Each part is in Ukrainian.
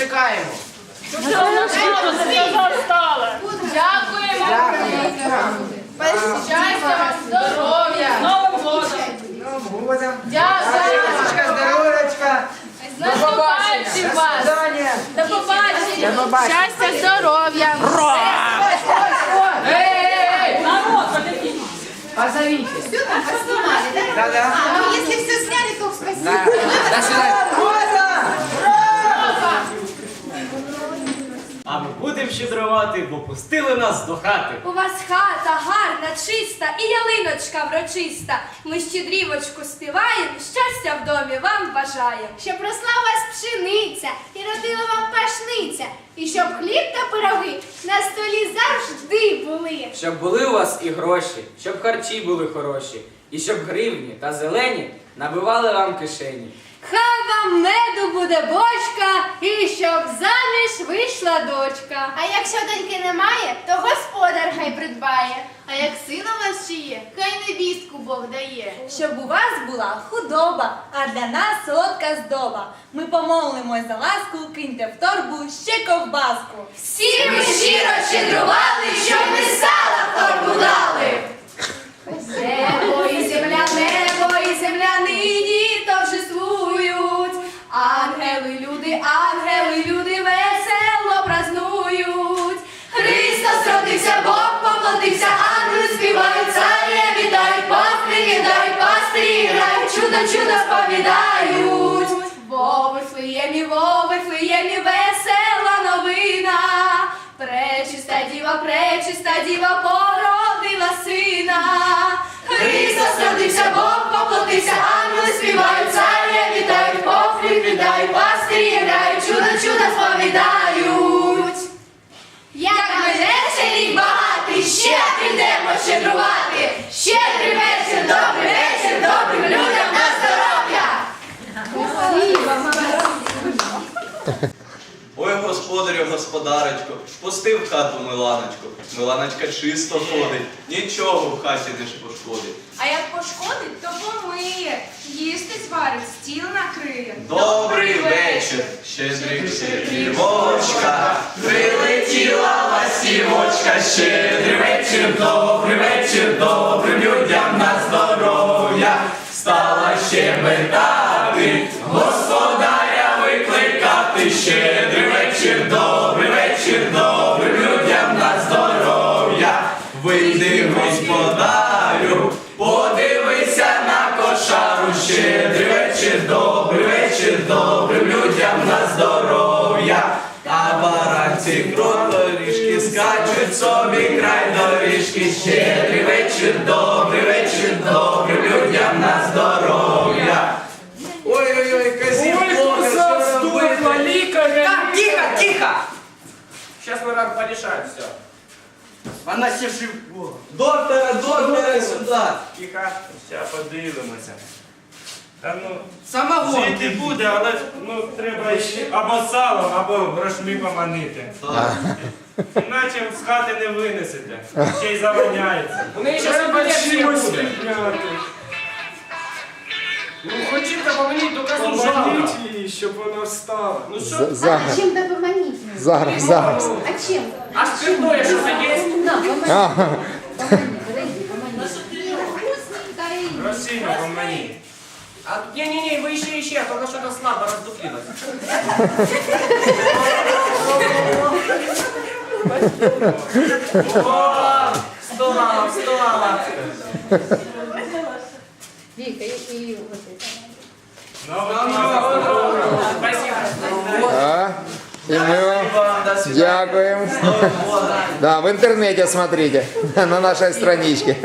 чекаємо. Дякуємо. Щастя вам, здоров'я. Новим годом! Годом. Дякую. здоров'ячка. Вас. До побачення. До побачення. Щастя, здоров'я. Эй! Народ, подивіться! Позовите. Все там поснимали, да? Да-да. А, ну если все сняли, то спасибо. Да. До свидания. А ми будемо бо пустили нас до хати. У вас хата гарна, чиста і ялиночка врочиста. Ми щедрівочку співаємо, щастя в домі вам бажаємо. Щоб росла у вас пшениця і родила вам пашниця, і щоб хліб та пироги на столі завжди були. Щоб були у вас і гроші, щоб харчі були хороші, і щоб гривні та зелені набивали вам кишені. Хай вам меду буде бочка, і щоб заміж вийшла дочка. А якщо доньки немає, то господар хай придбає. А як син у вас ще є, хай невістку Бог дає. Щоб у вас була худоба, а для нас солодка здоба. Ми помолимось за ласку, киньте в торбу ще ковбаску. Всі ми щиро щедрували, щоб ми сала в торбу дали. Ангели, люди, ангели, люди весело празнують. Христос родився, Бог поплатився, ангели співають, царя вітають, пастирі вітають, пастирі грають, чудо, чудо сповідають. Во Вифлеємі, во Вифлеємі весела новина. Пречиста діва, пречиста діва породила сина. Христос родився, Бог поплатився, ангели співають, царя вітають, Ой, господарю, господарочко, впусти в хату Миланочку. Миланочка чисто ходить, нічого в хаті не пошкодить. А як пошкодить, то помиє. Їсти зварить, стіл накриє. Добрий вечір, щедрик, щедрівочка, прилетіла ластівочка, щедрий вечір, добрий вечір, добрим людям на здоров'я, стала щебетати, господаря вечір, добрим людям на здоров'я. А баранці круторіжки скачуть собі край доріжки. Щедрий вечір, добрий вечір, добрим людям на здоров'я. Ой-ой-ой, казів робити? лікаря! Так, тихо, тихо. Сейчас мы вам порешаем все. Вона ще жива. Доктора, доктора сюди. Тихо, зараз подивимося. Та ну, Самогон. жити буде, але ну, треба ще або салом, або грошми поманити. Іначе з хати не винесете. Ще й заваняється. У неї ще заболівши буде. Ну, хочете поманіть до казу жалко. Поманіть її, щоб вона встала. Ну що? А чем-то поманить. Зараз, зараз. А чем? А спиртное що це є? Ага. Росіну поманіть. А, не-не-не, вы еще еще, а то она что-то слабо раздуплилась. О, встала, встала. Спасибо. А? І ми вам Вам до свидання. дякуємо. Да, в интернете смотрите, на нашей страничке.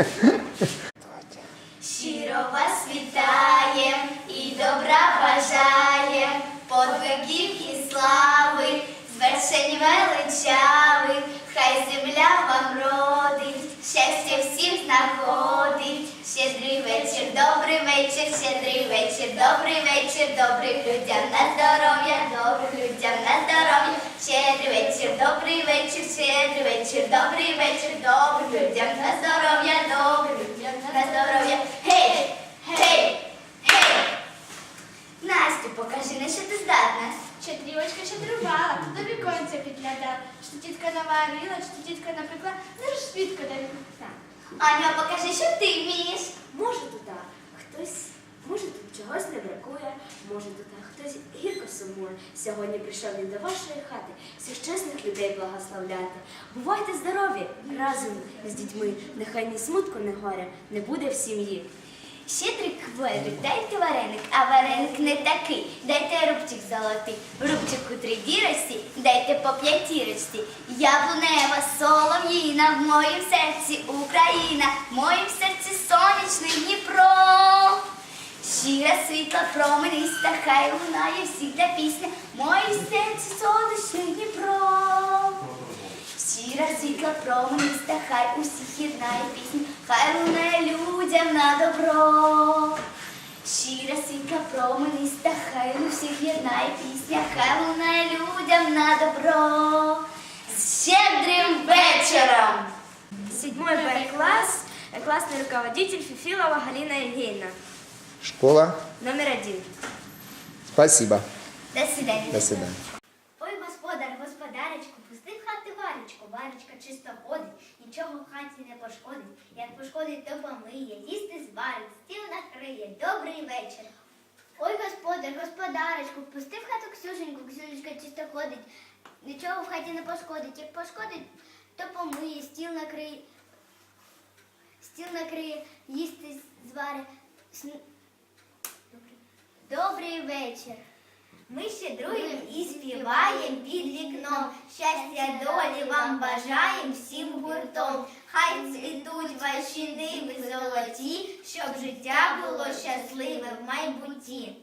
Звершень величавих, хай земля вам родить, щастя всім знаходить. Щедрий вечір, добрий вечір, щедрий вечір, добрий вечір, добрим людям на здоров'я, добрим людям на здоров'я, щедрий вечір, добрий вечір, щедрий вечір, добрий вечір, добрим людям на здоров'я, добрим людям на здоров'я. Гей, гей, гей! Настю, покажи, на що ти здатна. Щедрівочка щедрувала, до віконця підглядала, що наварила, що тітка напекла, швидко до віконця. Аня, покажи, що ти вмієш. Може тут хтось, може тут чогось не бракує, може тут хтось гірко сумує. Сьогодні прийшов він до вашої хати, всіх чесних людей благословляти. Бувайте здорові разом з дітьми, нехай ні смутку, ні горя не буде в сім'ї. Щедрик квадрик, дайте вареник, а вареник не такий. Дайте рубчик золотий, рубчику три дірості, дайте по п'ятірості. Яблунева солов'їна, в моїм серці Україна, в моїм серці сонячний Дніпро. Щира світла промениста, хай лунає всіх пісня, в моїм серці сонячний Дніпро. Щира світла промениста, хай усіх єднає пісня, хай лунає людям на добро. Щира світла промениста, хай усіх єднає пісня, хай лунає людям на добро. З щедрим вечором! Седьмой Б класс, классный руководитель Фифилова Галина Евгеньевна, Школа. номер один. Спасибо. До свидания. До свидания. Ой, господар, господаречку, пусти в хати варечку, варечка чисто ходить, нічого в хаті не пошкодить. Як пошкодить, то помиє, їсти зварить, стіл накриє. Добрий вечір. Ой, господар, господаречку, пусти в хату Ксюшеньку, Ксюшечка чисто ходить, нічого в хаті не пошкодить. Як пошкодить, то помиє, стіл накриє, стіл накриє, їсти зварить. Добрий вечір. Ми щедруємо і співаємо під вікном. Щастя долі вам бажаєм всім гуртом. Хай цвітуть ваші ниви золоті, щоб життя було щасливе в майбутті.